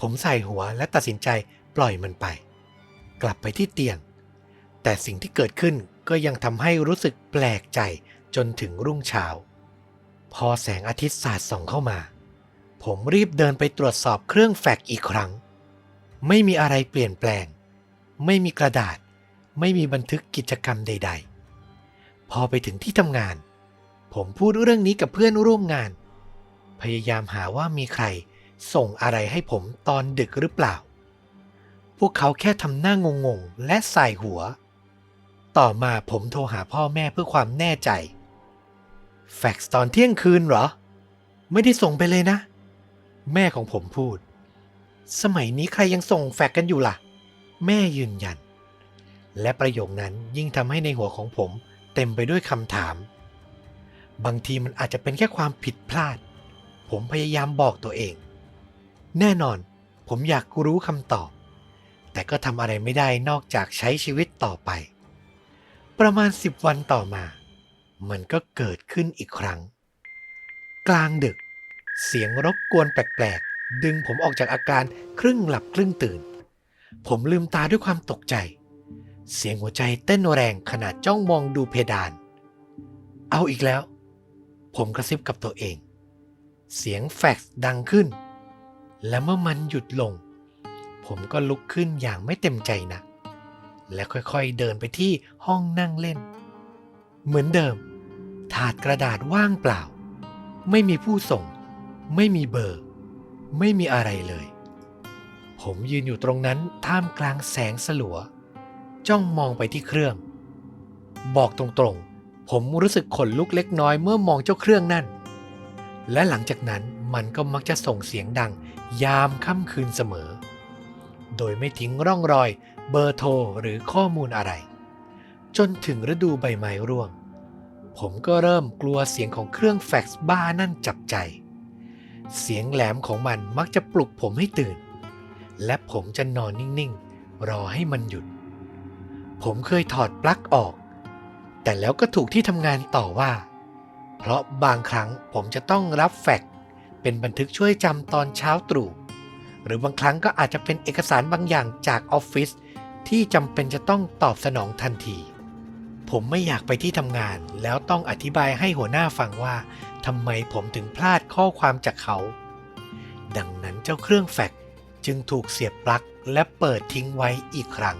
ผมใส่หัวและตัดสินใจปล่อยมันไป กลับไปที่เตียง แต่สิ่งที่เกิดขึ้นก็ยังทำให้รู้สึกแปลกใจจนถึงรุ่งเช้า พอแสงอาทิตย์สาดส่องเข้ามา ผมรีบเดินไปตรวจสอบเครื่องแฟกอีกครั้ง ไม่มีอะไรเปลี่ยนแปลง ไม่มีกระดาษ ไม่มีบันทึกกิจกรรมใด ๆ พอไปถึงที่ทำงาน ผมพูดเรื่องนี้กับเพื่อนร่วมงาน พยายามหาว่ามีใคร ส่งอะไรให้ผมตอนดึกหรือเปล่า พวกเขาแค่ทำหน้างงๆและใส่หัว ต่อมาผมโทรหาพ่อแม่เพื่อความแน่ใจ แฟกซ์ตอนเที่ยงคืนเหรอ ไม่ได้ส่งไปเลยนะ แม่ของผมพูด สมัยนี้ใครยังส่งแฟกซ์กันอยู่ล่ะ แม่ยืนยัน และประโยคนั้นยิ่งทำให้ในหัวของผมเต็มไปด้วยคำถาม บางทีมันอาจจะเป็นแค่ความผิดพลาด ผมพยายามบอกตัวเอง แน่นอน ผมอยากรู้คำตอบ แต่ก็ทำอะไรไม่ได้นอกจากใช้ชีวิตต่อไป ประมาณสิบวันต่อมา มันก็เกิดขึ้นอีกครั้ง กลางดึก เสียงรบกวนแปลกๆ ดึงผมออกจากอาการครึ่งหลับครึ่งตื่น ผมลืมตาด้วยความตกใจ เสียงหัวใจเต้นแรงขณะจ้องมองดูเพดาน เอาอีกแล้ว ผมกระซิบกับตัวเอง เสียงแฟกซ์ดังขึ้น และเมื่อมันหยุดลง ผมก็ลุกขึ้นอย่างไม่เต็มใจนะ และค่อยๆเดินไปที่ห้องนั่งเล่น เหมือนเดิม ถาดกระดาษว่างเปล่า ไม่มีผู้ส่ง ไม่มีเบอร์ ไม่มีอะไรเลย ผมยืนอยู่ตรงนั้นท่ามกลางแสงสลัว จ้องมองไปที่เครื่อง บอกตรงๆ ผมรู้สึกขนลุกเล็กน้อยเมื่อมองเจ้าเครื่องนั่น และหลังจากนั้น มันก็มักจะส่งเสียงดัง ยามค่ำคืนเสมอ โดยไม่ทิ้งร่องรอย เบอร์โทรหรือข้อมูลอะไร จนถึงฤดูใบไม้ร่วง ผมก็เริ่มกลัวเสียงของเครื่องแฟกซ์บ้านั่นจับใจ เสียงแหลมของมันมักจะปลุกผมให้ตื่น และผมจะนอนนิ่งๆ รอให้มันหยุด ผมเคยถอดปลั๊กออก แต่แล้วก็ถูกที่ทำงานต่อว่า เพราะบางครั้งผมจะต้องรับแฟกซ์ เป็นบันทึกช่วยจำตอนเช้าตรู่ หรือบางครั้งก็อาจจะเป็นเอกสารบางอย่างจากออฟฟิศที่จำเป็นจะต้องตอบสนองทันที ผมไม่อยากไปที่ทำงาน แล้วต้องอธิบายให้หัวหน้าฟังว่าทำไมผมถึงพลาดข้อความจากเขา ดังนั้นเจ้าเครื่องแฟกซ์จึงถูกเสียบปลั๊กและเปิดทิ้งไว้อีกครั้ง